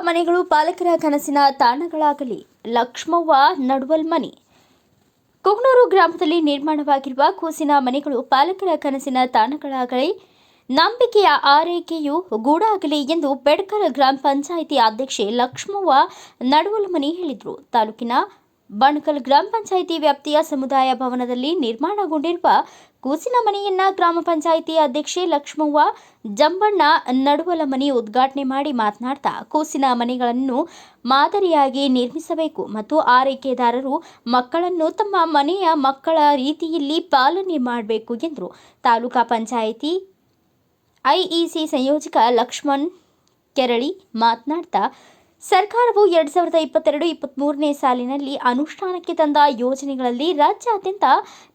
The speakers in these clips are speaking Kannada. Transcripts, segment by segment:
ಮನೆಗಳು ಪಾಲಕರ ಕನಸಿನ ತಾಣಗಳಾಗಲಿ. ಲಕ್ಷ್ಮವ್ವ ನಡುವಲ್ ಮನೆ. ಕುಗ್ನೂರು ಗ್ರಾಮದಲ್ಲಿ ನಿರ್ಮಾಣವಾಗಿರುವ ಕೂಸಿನ ಮನೆಗಳು ಪಾಲಕರ ಕನಸಿನ ತಾಣಗಳಾಗಲಿ. ನಂಬಿಕೆಯ ಆರೈಕೆಯು ಗೂಡಾಗಲಿ ಎಂದು ಬೆಡ್ಕರ ಗ್ರಾಮ ಪಂಚಾಯಿತಿ ಅಧ್ಯಕ್ಷೆ ಲಕ್ಷ್ಮವ್ವ ನಡುವಲಮನಿ ಹೇಳಿದರು. ತಾಲೂಕಿನ ಬಣಕಲ್ ಗ್ರಾಮ ಪಂಚಾಯಿತಿ ವ್ಯಾಪ್ತಿಯ ಸಮುದಾಯ ಭವನದಲ್ಲಿ ನಿರ್ಮಾಣಗೊಂಡಿರುವ ಕೂಸಿನ ಮನೆಯನ್ನ ಗ್ರಾಮ ಪಂಚಾಯಿತಿ ಅಧ್ಯಕ್ಷೆ ಲಕ್ಷ್ಮವ್ವ ಜಂಬಣ್ಣ ನಡುವಲ ಮನೆ ಉದ್ಘಾಟನೆ ಮಾಡಿ ಮಾತನಾಡ್ತಾ ಕೂಸಿನ ಮನೆಗಳನ್ನು ಮಾದರಿಯಾಗಿ ನಿರ್ಮಿಸಬೇಕು ಮತ್ತು ಆರೈಕೆದಾರರು ಮಕ್ಕಳನ್ನು ತಮ್ಮ ಮನೆಯ ಮಕ್ಕಳ ರೀತಿಯಲ್ಲಿ ಪಾಲನೆ ಮಾಡಬೇಕು ಎಂದರು ತಾಲೂಕಾ ಪಂಚಾಯಿತಿ ಐಇಸಿ ಸಂಯೋಜಕ ಲಕ್ಷ್ಮಣ್ ಕೆರಳಿ ಮಾತನಾಡ್ತಾ ಸರ್ಕಾರವು ಎರಡು ಸಾವಿರದ ಇಪ್ಪತ್ತೆರಡು ಇಪ್ಪತ್ತ್ಮೂರನೇ ಸಾಲಿನಲ್ಲಿ ಅನುಷ್ಠಾನಕ್ಕೆ ತಂದ ಯೋಜನೆಗಳಲ್ಲಿ ರಾಜ್ಯಾದ್ಯಂತ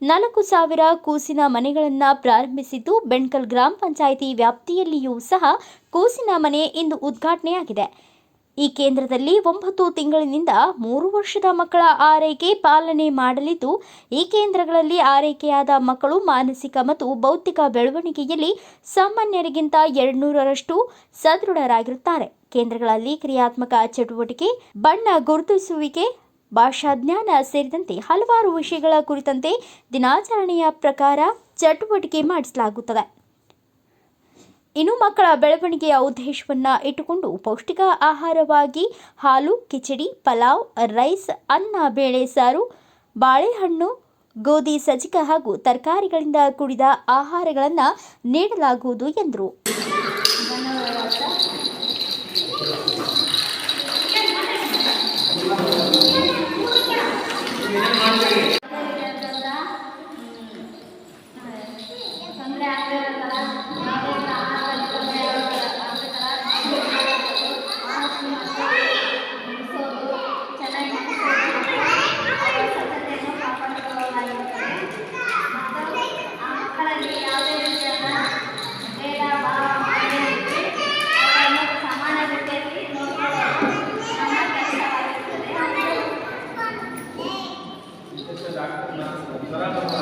ನಾಲ್ಕು ಸಾವಿರ ಕೂಸಿನ ಮನೆಗಳನ್ನು ಪ್ರಾರಂಭಿಸಿದ್ದು ಬೆಣ್ಕಲ್ ಗ್ರಾಮ ಪಂಚಾಯಿತಿ ವ್ಯಾಪ್ತಿಯಲ್ಲಿಯೂ ಸಹ ಕೂಸಿನ ಮನೆ ಇಂದು ಉದ್ಘಾಟನೆಯಾಗಿದೆ. ಈ ಕೇಂದ್ರದಲ್ಲಿ ಒಂಬತ್ತು ತಿಂಗಳಿನಿಂದ ಮೂರು ವರ್ಷದ ಮಕ್ಕಳ ಆರೈಕೆ ಪಾಲನೆ ಮಾಡಲಿದ್ದು, ಈ ಕೇಂದ್ರಗಳಲ್ಲಿ ಆರೈಕೆಯಾದ ಮಕ್ಕಳು ಮಾನಸಿಕ ಮತ್ತು ಬೌದ್ಧಿಕ ಬೆಳವಣಿಗೆಯಲ್ಲಿ ಸಾಮಾನ್ಯರಿಗಿಂತ ಎರಡುನೂರರಷ್ಟು ಸದೃಢರಾಗಿರುತ್ತಾರೆ. ಕೇಂದ್ರಗಳಲ್ಲಿ ಕ್ರಿಯಾತ್ಮಕ ಚಟುವಟಿಕೆ, ಬಣ್ಣ ಗುರುತಿಸುವಿಕೆ ಭಾಷಾಜ್ಞಾನ ಸೇರಿದಂತೆ ಹಲವಾರು ವಿಷಯಗಳ ಕುರಿತಂತೆ ದಿನಾಚರಣೆಯ ಪ್ರಕಾರ ಚಟುವಟಿಕೆ ಮಾಡಿಸಲಾಗುತ್ತದೆ. ಇನ್ನು ಮಕ್ಕಳ ಬೆಳವಣಿಗೆಯ ಉದ್ದೇಶವನ್ನು ಇಟ್ಟುಕೊಂಡು ಪೌಷ್ಟಿಕ ಆಹಾರವಾಗಿ ಹಾಲು, ಕಿಚಡಿ, ಪಲಾವ್, ರೈಸ್, ಅನ್ನ, ಬೇಳೆ, ಸಾರು, ಬಾಳೆಹಣ್ಣು, ಗೋಧಿ ಸಜ್ಜಿಕ ಹಾಗೂ ತರಕಾರಿಗಳಿಂದ ಕೂಡಿದ ಆಹಾರಗಳನ್ನು ನೀಡಲಾಗುವುದು ಎಂದರು. Thank you. la.